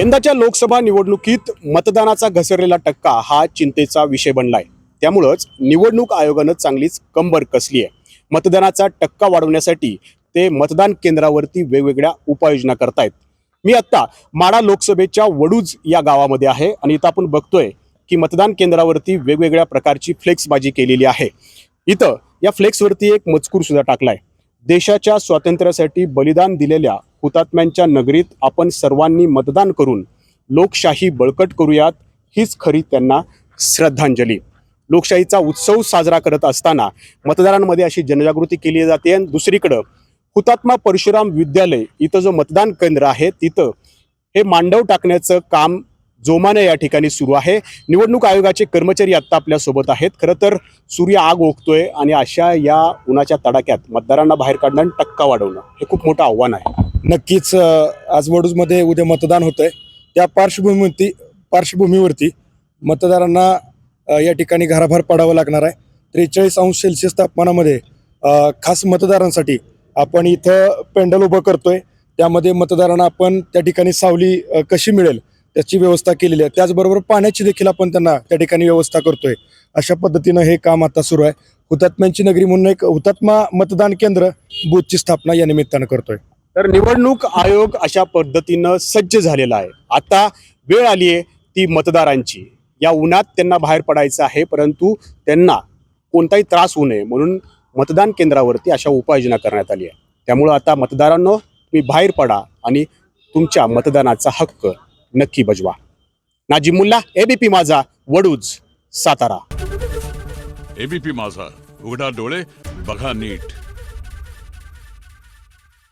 यंदाच्या लोकसभा निवडणुकीत मतदानाचा घसरलेला टक्का हा चिंतेचा विषय बनलाय. त्यामुळंच निवडणूक आयोगानं चांगलीच कंबर कसली आहे मतदानाचा टक्का वाढवण्यासाठी ते मतदान केंद्रावरती वेगवेगळ्या उपाययोजना करतायत. मी आत्ता माडा लोकसभेच्या वडूज या गावामध्ये आहे आणि इथं आपण बघतोय की मतदान केंद्रावरती वेगवेगळ्या प्रकारची फ्लेक्सबाजी केलेली आहे. इथं या फ्लेक्सवरती एक मजकूर सुद्धा टाकलाय. देशाच्या स्वातंत्र्यासाठी बलिदान दिलेल्या हुतात्म्यांच्या नगरीत आपण सर्वांनी मतदान करून लोकशाही बळकट करूयात हीच खरी त्यांना श्रद्धांजली. लोकशाहीचा उत्सव साजरा करत असताना मतदारांमध्ये अशी जनजागृती केली जाते. आणि दुसरीकडं हुतात्मा परशुराम विद्यालय इथं जो मतदान केंद्र आहे तिथं हे मांडव टाकण्याचं काम जोमाने या ठिकाणी सुरू आहे. निवडणूक आयोगाचे कर्मचारी आत्ता आपल्यासोबत आहेत. खरं तर सूर्य आग ओकतोय आणि अशा या उन्हाच्या तडाक्यात मतदारांना बाहेर काढणं आणि टक्का वाढवणं हे खूप मोठं आव्हान आहे. नक्कीच आज वडूजमध्ये उद्या मतदान होतंय. त्या पार्श्वभूमीवरती पार्श्वभूमीवरती मतदारांना या ठिकाणी घराभर पाडावं लागणार आहे. त्रेचाळीस अंश सेल्सिअस तापमानामध्ये खास मतदारांसाठी आपण इथं पेंडल उभं करतोय. त्यामध्ये मतदारांना आपण त्या ठिकाणी सावली कशी मिळेल? त्याची व्यवस्था केलेली आहे. त्याचबरोबर पाण्याची देखील आपण त्यांना त्या ठिकाणी व्यवस्था करतोय. अशा पद्धतीनं हे काम आता सुरू आहे. हुतात्म्यांची नगरी म्हणून एक हुतात्मा मतदान केंद्र बूथची स्थापना या निमित्तानं करतोय. तर निवडणूक आयोग अशा पद्धतीनं सज्ज झालेला आहे. आता वेळ आली आहे ती मतदारांची. या उन्हात त्यांना बाहेर पडायचं आहे परंतु त्यांना कोणताही त्रास होऊ नये म्हणून मतदान केंद्रावरती अशा उपाययोजना करण्यात आली आहे. त्यामुळं आता मतदारांनो तुम्ही बाहेर पडा आणि तुमच्या मतदानाचा हक्क नक्की बजवा. नाजी मुल्ला एबीपी माझा वडूज सातारा. एबीपी माझा उघडा डोळे बघा नीट.